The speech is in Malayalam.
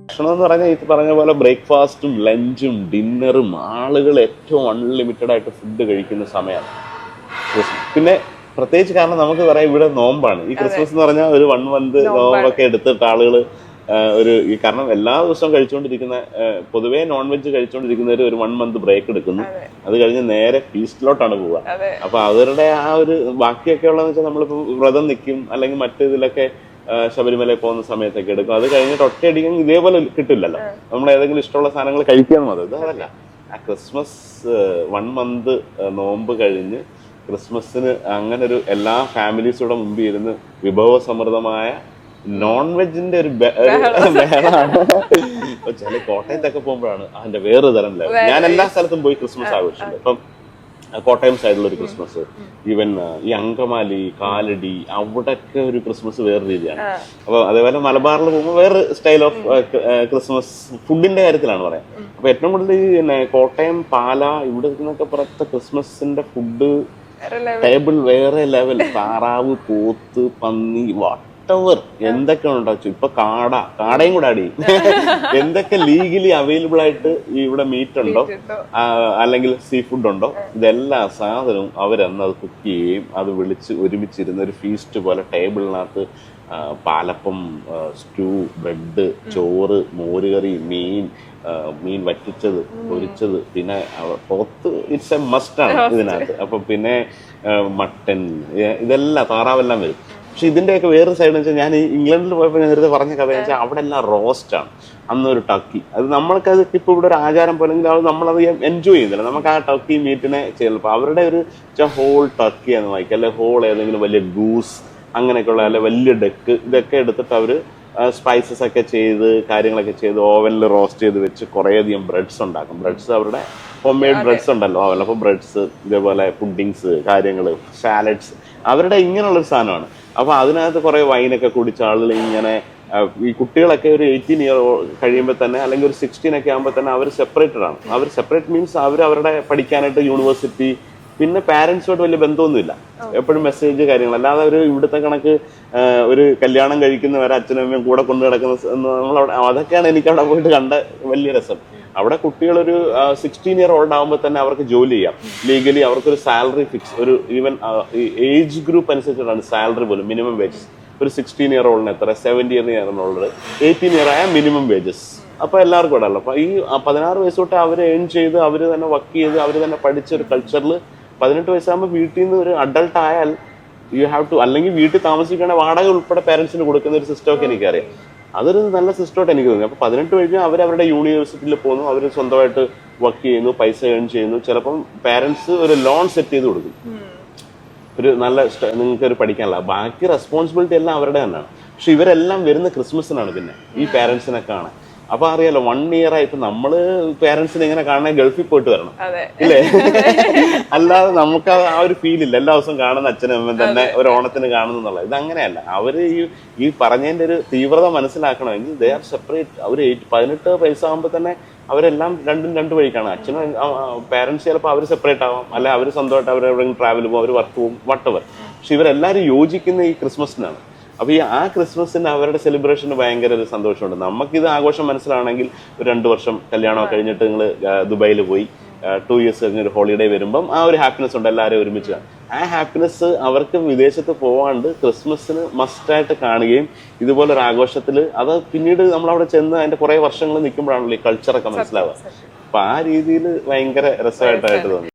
ഭക്ഷണം എന്ന് പറഞ്ഞാൽ ഈ പറഞ്ഞ പോലെ ബ്രേക്ക്ഫാസ്റ്റും ലഞ്ചും ഡിന്നറും ആളുകൾ ഏറ്റവും അൺലിമിറ്റഡ് ആയിട്ട് ഫുഡ് കഴിക്കുന്ന സമയമാണ് പിന്നെ പ്രത്യേകിച്ച് കാരണം നമുക്ക് പറയാം ഇവിടെ നോമ്പാണ്. ഈ ക്രിസ്മസ് എന്ന് പറഞ്ഞാൽ ഒരു വൺ മന്ത് നോമ്പൊക്കെ എടുത്തിട്ട് ആളുകൾ ഒരു ഈ കാരണം എല്ലാ ദിവസവും കഴിച്ചുകൊണ്ടിരിക്കുന്ന പൊതുവേ നോൺ വെജ് കഴിച്ചുകൊണ്ടിരിക്കുന്നവർ ഒരു വൺ മന്ത് ബ്രേക്ക് എടുക്കുന്നു. അത്. കഴിഞ്ഞ് നേരെ ഫീസ്റ്റിലോട്ടാണ് പോവുക. അപ്പൊ അവരുടെ ആ ഒരു ബാക്കിയൊക്കെ ഉള്ളതെന്ന് വെച്ചാൽ നമ്മളിപ്പോ വ്രതം നിൽക്കും അല്ലെങ്കിൽ മറ്റേതിലൊക്കെ ശബരിമല പോകുന്ന സമയത്തൊക്കെ എടുക്കും. അത് കഴിഞ്ഞിട്ട് ഒറ്റയടിക്കും ഇതേപോലെ കിട്ടില്ലല്ലോ. നമ്മൾ ഏതെങ്കിലും ഇഷ്ടമുള്ള സാധനങ്ങൾ കഴിക്കാന്ന് മതി ഇത് അതല്ല. ആ ക്രിസ്മസ് വൺ മന്ത് നോമ്പ് കഴിഞ്ഞ് ക്രിസ്മസിന് അങ്ങനെ ഒരു എല്ലാ ഫാമിലീസൂടെ മുമ്പിൽ ഇരുന്ന് വിഭവസമൃദ്ധമായ നോൺ വെജിന്റെ ഒരു ബെ- ഒരു ബഹളാണ്. ഇപ്പൊ ചില കോട്ടയത്തൊക്കെ പോകുമ്പോഴാണ് അതിന്റെ വേറെ തരം ലെവൽ. ഞാൻ എല്ലാ സ്ഥലത്തും പോയി ക്രിസ്മസ് ആഘോഷിച്ചിട്ടുണ്ട്. ഇപ്പം കോട്ടയം സൈഡിലുള്ള ഒരു ക്രിസ്മസ് ഈവൻ ഈ അങ്കമാലി കാലടി അവിടൊക്കെ ഒരു ക്രിസ്മസ് വേറെ രീതിയാണ്. അപ്പൊ അതേപോലെ മലബാറിൽ പോകുമ്പോൾ വേറെ സ്റ്റൈൽ ഓഫ് ക്രിസ്മസ് ഫുഡിന്റെ കാര്യത്തിലാണ് പറയാം അപ്പൊ ഏറ്റവും കൂടുതൽ ഈ പിന്നെ കോട്ടയം പാല ഇവിടെ നിന്നൊക്കെ പുറത്തെ ക്രിസ്മസിന്റെ ഫുഡ്. ടേബിൾ വേറെ ലെവൽ താറാവ് പോത്ത് പന്നി വട്ടവർ എന്തൊക്കെ ഉണ്ടാവും ഇപ്പൊ കാട. കാടയും കൂടെ അടി എന്തൊക്കെ ലീഗലി അവൈലബിൾ ആയിട്ട് ഇവിടെ മീറ്റ് ഉണ്ടോ? അല്ലെങ്കിൽ സീ ഫുഡ് ഉണ്ടോ? ഇതെല്ലാ സാധനവും അവരന്ന് അത് കുക്ക് ചെയ്യുകയും അത് വിളിച്ച് ഒരുമിച്ചിരുന്ന ഒരു ഫീസ്റ്റ് പോലെ ടേബിളിനകത്ത് പാലപ്പം സ്റ്റൂ ബ്രെഡ് ചോറ് മോരുകറി മീൻ മീൻ വറ്റിച്ചത് പൊരിച്ചത് പിന്നെ പുറത്ത് പോത്ത് ഇറ്റ്സ് എ മസ്റ്റാണ് ഇതിനകത്ത്. അപ്പൊ പിന്നെ മട്ടൻ ഇതെല്ലാം താറാവെല്ലാം വരും. പക്ഷെ ഇതിന്റെയൊക്കെ വേറൊരു സൈഡ് വെച്ചാൽ ഞാൻ ഇംഗ്ലണ്ടിൽ പോയപ്പോൾ ഞാൻ നേരത്തെ പറഞ്ഞ കഥ വെച്ചാൽ അവിടെ എല്ലാം റോസ്റ്റ് ആണ്. അന്നൊരു ടക്കി അത് നമ്മൾക്കത് ഇപ്പൊ ഇവിടെ ഒരു ആചാരം പോലെങ്കിൽ അത് നമ്മളത് എൻജോയ് ചെയ്യുന്നില്ല. നമുക്ക് ആ ടക്കി മീറ്റിനെ ചിലപ്പോൾ അവരുടെ ഒരു ഹോൾ ടക്കി എന്ന് വായിക്കുക. അല്ലെ ഹോൾ ഏതെങ്കിലും വലിയ ഗൂസ് അങ്ങനെയൊക്കെയുള്ള അല്ലെ വലിയ ഡെക്ക് ഇതൊക്കെ എടുത്തിട്ട് അവർ സ്പൈസസ് ഒക്കെ ചെയ്ത് കാര്യങ്ങളൊക്കെ ചെയ്ത് ഓവനിൽ റോസ്റ്റ് ചെയ്ത് വെച്ച് കുറേയധികം ബ്രെഡ്സ് ഉണ്ടാക്കും. ബ്രെഡ്സ് അവരുടെ ഹോം മെയ്ഡ് ബ്രെഡ്സ് ഉണ്ടല്ലോ. ഓവനിൽ അപ്പോൾ ബ്രെഡ്സ് ഇതേപോലെ പുഡിങ്സ് കാര്യങ്ങൾ സാലഡ്സ് അവരുടെ ഇങ്ങനെയുള്ളൊരു സാധനമാണ്. അപ്പൊ അതിനകത്ത് കുറെ വൈനൊക്കെ കുടിച്ച ആളുകൾ ഇങ്ങനെ ഈ കുട്ടികളൊക്കെ ഒരു എയ്റ്റീൻ ഇയർ കഴിയുമ്പോൾ തന്നെ അല്ലെങ്കിൽ ഒരു സിക്സ്റ്റീൻ ഒക്കെ ആകുമ്പോൾ തന്നെ അവർ സെപ്പറേറ്റഡ് ആണ്. അവർ സെപ്പറേറ്റ് മീൻസ് അവർ അവരുടെ പഠിക്കാനായിട്ട് യൂണിവേഴ്സിറ്റി പിന്നെ പാരന്റ്സുമായിട്ട് വലിയ ബന്ധമൊന്നുമില്ല. എപ്പോഴും മെസ്സേജ് കാര്യങ്ങൾ. അല്ലാതെ അവർ ഇവിടുത്തെ കണക്ക് ഒരു കല്യാണം കഴിക്കുന്നവരെ അച്ഛനും അമ്മയും കൂടെ കൊണ്ടു നടക്കുന്ന നമ്മൾ അവിടെ അതൊക്കെയാണ് എനിക്ക് അവിടെ പോയിട്ട് കണ്ട വലിയ രസം. അവിടെ കുട്ടികൾ ഒരു സിക്സ്റ്റീൻ ഇയർ ഓൾഡ് ആകുമ്പോൾ തന്നെ അവർക്ക് ജോലി ചെയ്യാം. ലീഗലി അവർക്കൊരു സാലറി ഫിക്സ് ഒരു ഈവൻ ഏജ് ഗ്രൂപ്പ് അനുസരിച്ചിട്ടാണ് സാലറി പോലും മിനിമം വേജസ് ഒരു സിക്സ്റ്റീൻ ഇയർ ഓൾഡിന് എത്ര സെവന്റി ഇയർ ഉള്ളത് എയ്റ്റീൻ ഇയർ ആയ മിനിമം വേജസ് അപ്പോൾ എല്ലാവർക്കും ഇടല്ലോ അപ്പോൾ ഈ പതിനാറ് വയസ്സ് തൊട്ട് അവർ ഏൺ ചെയ്ത് അവർ തന്നെ വർക്ക് ചെയ്ത് അവർ തന്നെ പഠിച്ച ഒരു കൾച്ചറിൽ പതിനെട്ട് വയസ്സാകുമ്പോൾ വീട്ടിൽ നിന്ന് ഒരു അഡൾട്ട് ആയാൽ യു ഹാവ് ടു അല്ലെങ്കിൽ വീട്ടിൽ താമസിക്കണ വാടക ഉൾപ്പെടെ പേരൻസിന് കൊടുക്കുന്ന ഒരു സിസ്റ്റം ഒക്കെ എനിക്കറിയാം. അതൊരു നല്ല സിസ്റ്റമായിട്ട് എനിക്ക് തോന്നി. അപ്പൊ പതിനെട്ട് കഴിഞ്ഞ് അവർ അവരുടെ യൂണിവേഴ്സിറ്റിയിൽ പോകുന്നു. അവർ സ്വന്തമായിട്ട് വർക്ക് ചെയ്യുന്നു പൈസ ഏൺ ചെയ്യുന്നു. ചിലപ്പം പാരന്റ്സ് ഒരു ലോൺ സെറ്റ് ചെയ്ത് കൊടുക്കും. ഒരു നല്ല നിങ്ങൾക്ക് ഒരു പഠിക്കാനുള്ള ബാക്കി റെസ്പോൺസിബിലിറ്റി എല്ലാം അവരുടെ തന്നെയാണ്. പക്ഷെ ഇവരെല്ലാം വരുന്ന ക്രിസ്മസിനാണ് പിന്നെ. ഈ പാരന്റ്സിനെ കാണാൻ. അപ്പൊ അറിയാലോ വൺ ഇയർ ആയിട്ട് നമ്മൾ പേരൻസിന് ഇങ്ങനെ കാണാൻ ഗൾഫിൽ പോയിട്ട് വരണം. അല്ലേ ഇല്ലേ? അല്ലാതെ നമുക്ക് ആ- ഒരു ഫീൽ ഇല്ല. എല്ലാ ദിവസവും കാണുന്ന അച്ഛനും അമ്മയും തന്നെ ഒരു ഓണത്തിന് കാണുന്നു എന്നുള്ളത്. ഇത് അങ്ങനെയല്ല അവർ ഈ ഈ പറഞ്ഞതിന്റെ ഒരു തീവ്രത മനസ്സിലാക്കണമെങ്കിൽ ദേ ആർ സെപ്പറേറ്റ് അവർ പതിനെട്ട് വയസ്സാകുമ്പോൾ തന്നെ അവരെല്ലാം രണ്ടും രണ്ട് വഴിക്കാണ്. അച്ഛനും പേരൻസ് ചിലപ്പോൾ അവർ സെപ്പറേറ്റ് ആവാം. അല്ലെ അവർ സ്വന്തമായിട്ട് അവർ എവിടെയെങ്കിലും ട്രാവൽ പോകും അവർ വർക്ക് പോകും വട്ടവർ പക്ഷെ ഇവരെല്ലാവരും യോജിക്കുന്ന ഈ ക്രിസ്മസിനാണ് അപ്പൊ ഈ ആ ക്രിസ്മസിന് അവരുടെ സെലിബ്രേഷന് ഭയങ്കര ഒരു സന്തോഷമുണ്ട്. നമുക്കിത് ആഘോഷം മനസ്സിലാണെങ്കിൽ ഒരു രണ്ട് വർഷം കല്യാണം കഴിഞ്ഞിട്ട് നിങ്ങൾ ദുബായിൽ പോയി ടു ഇയേഴ്സ് കഴിഞ്ഞൊരു ഹോളിഡേ വരുമ്പം ആ ഒരു ഹാപ്പിനെസ് ഉണ്ട്. എല്ലാവരും ഒരുമിച്ച്. ആ ഹാപ്പിനെസ് അവർക്ക് വിദേശത്ത് പോവാണ്ട് ക്രിസ്മസിന് മസ്റ്റായിട്ട് കാണുകയും ഇതുപോലെ ഒരു ആഘോഷത്തിൽ അത് പിന്നീട് നമ്മൾ അവിടെ ചെന്ന് അതിന്റെ കുറേ വർഷങ്ങൾ നിൽക്കുമ്പോഴാണല്ലോ ഈ കൾച്ചറൊക്കെ മനസ്സിലാവുക. അപ്പൊ ആ രീതിയിൽ ഭയങ്കര രസമായിട്ടായിട്ട് തോന്നി